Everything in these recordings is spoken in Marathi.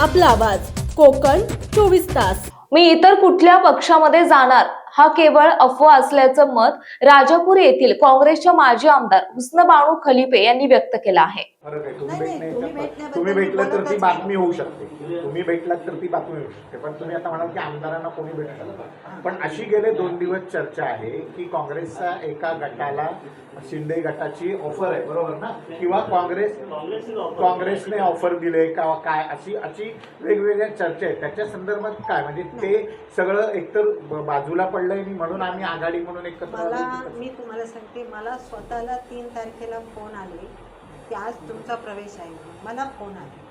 आपला आवाज. कोकण चोवीस तास. मी इतर कुठल्या पक्षामध्ये जाणार हा केवळ अफवा असल्याचं मत राजापूर येथील काँग्रेसच्या माजी आमदार हुस्न बाणू खलिपे यांनी व्यक्त केलं आहे. फरक आहे. तुम्ही नाही, नाही, तुम्ही भेटण्याच्या भेटण्याबद्दल तुम्ही भेटलं तर ती बोलतच बातमी होऊ शकते. तुम्ही भेटलात तर ती बातमी होऊ शकते. पण तुम्ही आता म्हणाल की आमदारांना कोणी भेटलं पण अशी गेले दोन दिवस चर्चा आहे की काँग्रेसच्या एका गटाला शिंदे गटाची ऑफर आहे बरोबर ना? किंवा काँग्रेस काँग्रेसने ऑफर दिले का काय? अशी अशी वेगवेगळ्या चर्चा आहेत. त्याच्या संदर्भात काय? म्हणजे ते सगळं एकतर ब- बाजूला पडलंय आणि म्हणून आम्ही आघाडी म्हणून एकत्र मला आलो. मी तुम्हाला सांगते मला स्वतःला तीन तारखेला फोन आले. की आज तुमचा प्रवेश आहे. मला फोन आला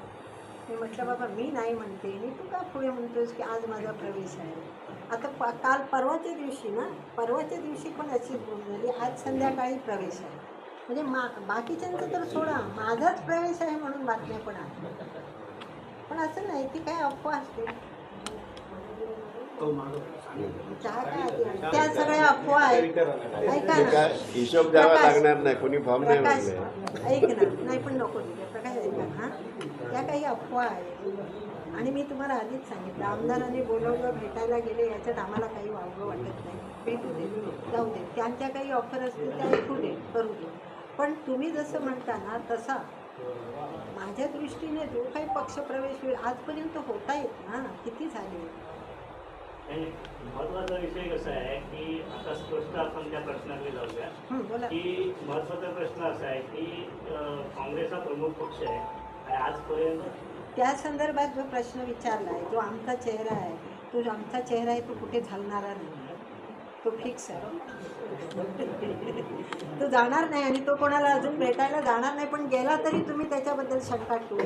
मी म्हटलं बाबा मी नाही म्हणते. मी तू का पुढे म्हणतोस की आज माझा प्रवेश आहे? आता प काल परवाच्या दिवशी ना परवाच्या दिवशी पण अशीच बोल झाली? आज संध्याकाळी प्रवेश आहे. म्हणजे मा बाकीच्यांचं तर सोडा. माझाच प्रवेश आहे म्हणून बातम्या पण आहेत. पण असं नाही ती काय अफवा असते त्या सगळ्या अफवा आहेत. ऐका ना. हिशोब द्यावा प्रकाश. लागणार नाही कोणी फॉर्म नाही प्रकाश भरले ऐक ना. नाही पण नको. प्रकाश ऐका ना त्या काही अफवा आहेत. आणि मी तुम्हाला आधीच सांगितलं आमदारांनी बोलवलं भेटायला गेले याच्यात आम्हाला काही वावगं वाटत नाही. भेटू दे जाऊ दे. त्यांच्या काही ऑफर असतील त्या ऐकू दे करू दे. पण तुम्ही जसं म्हणता ना तसा. माझ्या दृष्टीने जो काही पक्षप्रवेश होईल आजपर्यंत होता येत ना. किती झाले? महत्त्वाचा विषय कसा आहे की आता स्पष्ट आपण त्या प्रश्नाकडे जाऊया. की महत्त्वाचा प्रश्न असा आहे की काँग्रेस हा प्रमुख पक्ष आहे आणि आजपर्यंत त्या संदर्भात जो प्रश्न विचारला आहे जो आमचा चेहरा आहे तो आमचा चेहरा आहे तो कुठे घालणारा नाही तो फिक्स आहे. तो जाणार नाही आणि तो कोणाला अजून भेटायला जाणार नाही पण गेला तरी तुम्ही त्याच्याबद्दल शंका ठेवू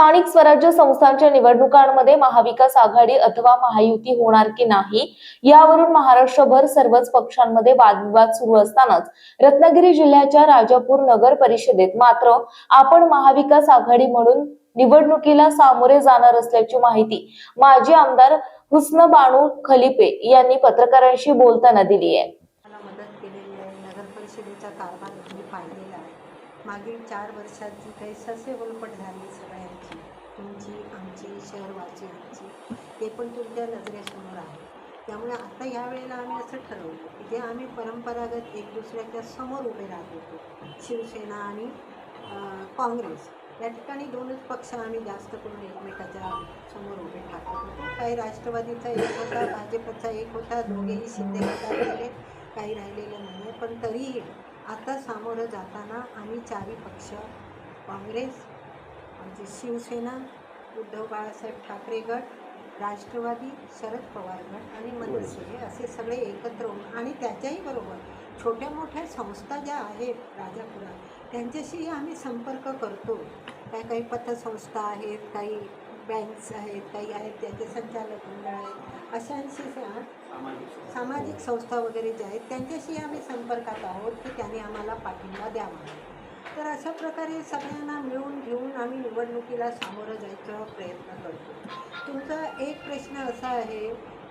स्थानिक स्वराज्य संस्थांच्या निवडणुकांमध्ये महाविकास आघाडी अथवा महायुती होणार की नाही यावरून महाराष्ट्रभर सर्वच पक्षांमध्ये वादविवाद सुरू असतानाच रत्नागिरी जिल्ह्याच्या राजापूर नगर परिषदेत मात्र आपण महाविकास आघाडी म्हणून निवडणुकीला सामोरे जाणार असल्याची माहिती माजी आमदार हुस्न बाणू खलिपे यांनी पत्रकारांशी बोलताना दिली आहे मला मदत केलेली आहे नगर परिषदेचा कारभार तुम्ही पाहिलेला आहे मागील चार वर्षात जी काही ससेवलपट झाली सगळ्यांची. तुमची आमची शहरवाची आमची. ते पण तुमच्या नजरेसमोर आहे. त्यामुळे आता ह्या वेळेला आम्ही असं ठरवलं की जे आम्ही परंपरागत एक दुसऱ्याच्या समोर उभे राहत होतो शिवसेना आणि काँग्रेस. या ठिकाणी दोनच पक्ष आम्ही जास्त करून एकमेकाच्या समोर उभे ठाकत होतो. काही राष्ट्रवादीचा एक होता भाजपचा एक होता दोघेही शिंदे गटात गेले. काही राहिलेलं नाही आहे पण तरीही आता सामोरं जाताना आम्ही चारी पक्ष काँग्रेस आमची शिवसेना उद्धव बाळासाहेब ठाकरे गट राष्ट्रवादी शरद पवार गट आणि मनसे असे सगळे एकत्र होऊन आणि त्याच्याही बरोबर छोट्या मोठ्या संस्था ज्या आहेत राजापुरात त्यांच्याशीही आम्ही संपर्क करतो. काय काही पतसंस्था आहेत काही बँक्स आहेत काही आहेत त्याचे संचालक मंडळ आहेत. अशांशी सामाजिक संस्था वगैरे ज्या आहेत त्यांच्याशी आम्ही संपर्कात आहोत की त्यांनी आम्हाला पाठिंबा द्यावा. तर अशा प्रकारे सगळ्यांना मिळून घेऊन आम्ही निवडणुकीला सामोरं जायचा प्रयत्न करतो. तुमचा एक प्रश्न असा आहे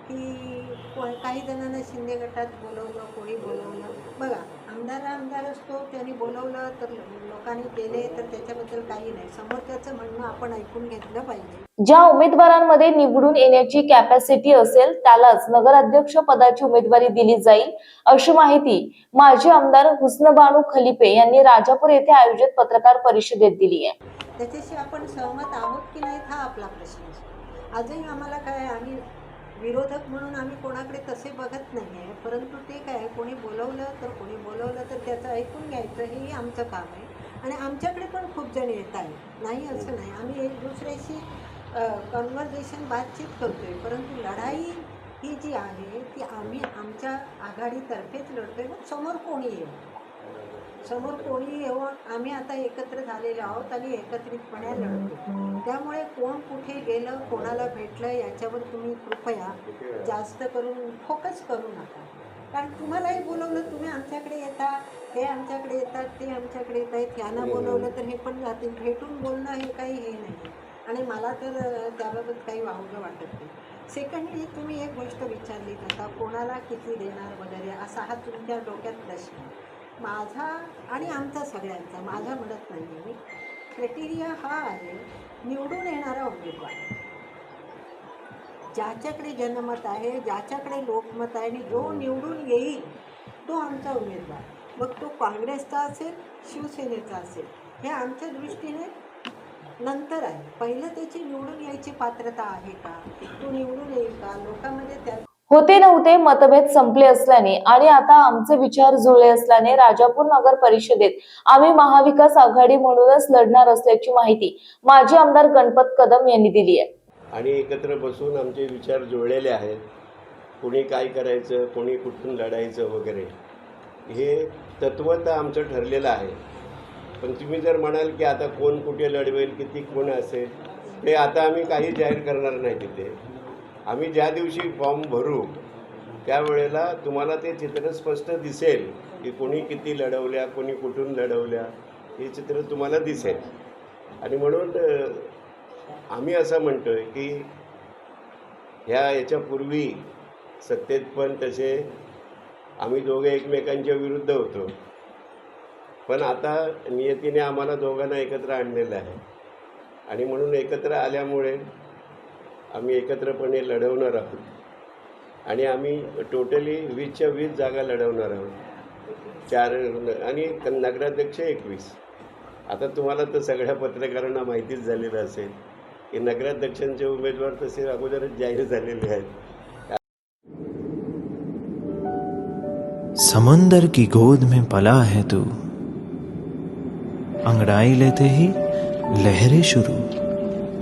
की काही जणांना शिंदे गटात बोलवलं कोणी बोलवलं. बघा आमदार आमदार असतो त्यांनी बोलवलं तर लोकांनी केले तर त्याच्याबद्दल काही नाही. समोरच्याचं म्हणणं आपण ऐकून घेतलं पाहिजे. ज्या उमेदवारांमध्ये निवडून येण्याची कॅपॅसिटी असेल त्यालाच नगराध्यक्ष पदाची उमेदवारी दिली जाईल अशी माहिती माजी आमदार हुस्नबानू खलिपे यांनी राजापूर येथे आयोजित पत्रकार परिषदेत दिली आहे. त्याच्याशी आपण सहमत आहोत की नाहीत हा आपला प्रश्न असतो आजही आम्हाला काय आम्ही विरोधक म्हणून आम्ही कोणाकडे तसे बघत नाही आहे परंतु ते काय कोणी बोलवलं तर कोणी बोलवलं तर त्याचं ऐकून घ्यायचं हेही आमचं काम आहे. आणि आमच्याकडे पण खूप जण येत आहेत. नाही असं नाही. आम्ही एक दुसऱ्याशी कन्व्हर्जेशन बातचीत करतो आहे परंतु लढाई ही जी आहे ती आम्ही आमच्या आघाडीतर्फेच लढतो आहे मग समोर कोणी येऊ. समोर कोणी येऊन आम्ही आता एकत्र झालेलो आहोत आणि एकत्रितपणे लढतो. त्यामुळे कोण कुठे गेलं कोणाला भेटलं याच्यावर तुम्ही कृपया जास्त करून फोकस करू नका. कारण तुम्हालाही बोलवलं तुम्ही आमच्याकडे येता हे आमच्याकडे येतात ते आमच्याकडे येत आहेत यांना बोलवलं तर हे पण जातील. भेटून बोलणं हे काही हे नाही. आणि मला तर त्याबाबत काही वावगं वाटत नाही. सेकंडली तुम्ही एक गोष्ट विचारली आता कोणाला किती देणार वगैरे असा हा तुमच्या डोक्यात प्रश्न आहे. माझा आणि आमचा सगळ्यांचा माझा म्हणत नाही मी. क्रायटेरिया हा आहे निवडून येणारा उमेदवार. ज्याच्याकडे जनमत आहे ज्याच्याकडे लोकमत आहे आणि जो निवडून येईल तो आमचा उमेदवार. मग तो काँग्रेसचा असेल शिवसेनेचा असेल हे आमच्या दृष्टीने नंतर आहे. पहिलं त्याची निवडून यायची पात्रता आहे का? तो निवडून येईल का? लोकांमध्ये त्या होते नव्हते मतभेद संपले असल्याने आणि आता आमचे विचार जुळले असल्याने राजापूर नगर परिषदेत आम्ही महाविकास आघाडी म्हणूनच लढणार असल्याची माहिती माजी आमदार गणपत कदम यांनी दिली आहे. आणि एकत्र बसून आमचे विचार जुळलेले आहेत. कोणी काय करायचं कोणी कुठून लढायचं वगैरे हे तत्वतः आमचं ठरलेलं आहे. पण तुम्ही जर म्हणाल की आता कोण कुठे लढवेल किती कोण असेल ते आता आम्ही काही जाहीर करणार नाही तिथे. आम्ही ज्या दिवशी फॉर्म भरू त्यावेळेला तुम्हाला ते चित्र स्पष्ट दिसेल की कोणी किती लढवल्या कोणी कुठून लढवल्या हे चित्र तुम्हाला दिसेल. आणि म्हणून आम्ही असं म्हणतो आहे की ह्या याच्यापूर्वी सत्तेत पण तसे आम्ही दोघे एकमेकांच्या विरुद्ध होतो. पण आता नियतीने आम्हाला दोघांना एकत्र आणलेलं आहे. आणि म्हणून एकत्र आल्यामुळे आम्ही एकत्रपणे लढवणार आहोत. आणि आम्ही टोटली वीसच्या वीस जागा लढवणार आहोत. चार आणि नगराध्यक्ष एकवीस. आता तुम्हाला तर सगळ्या पत्रकारांना माहितीच झालेलं असेल की नगराध्यक्षांचे उमेदवार तसे अगोदरच जाहीर झालेले आहेत. समंदर की गोद में पला है तू। अंगड़ाई लेते ही लहरें शुरू।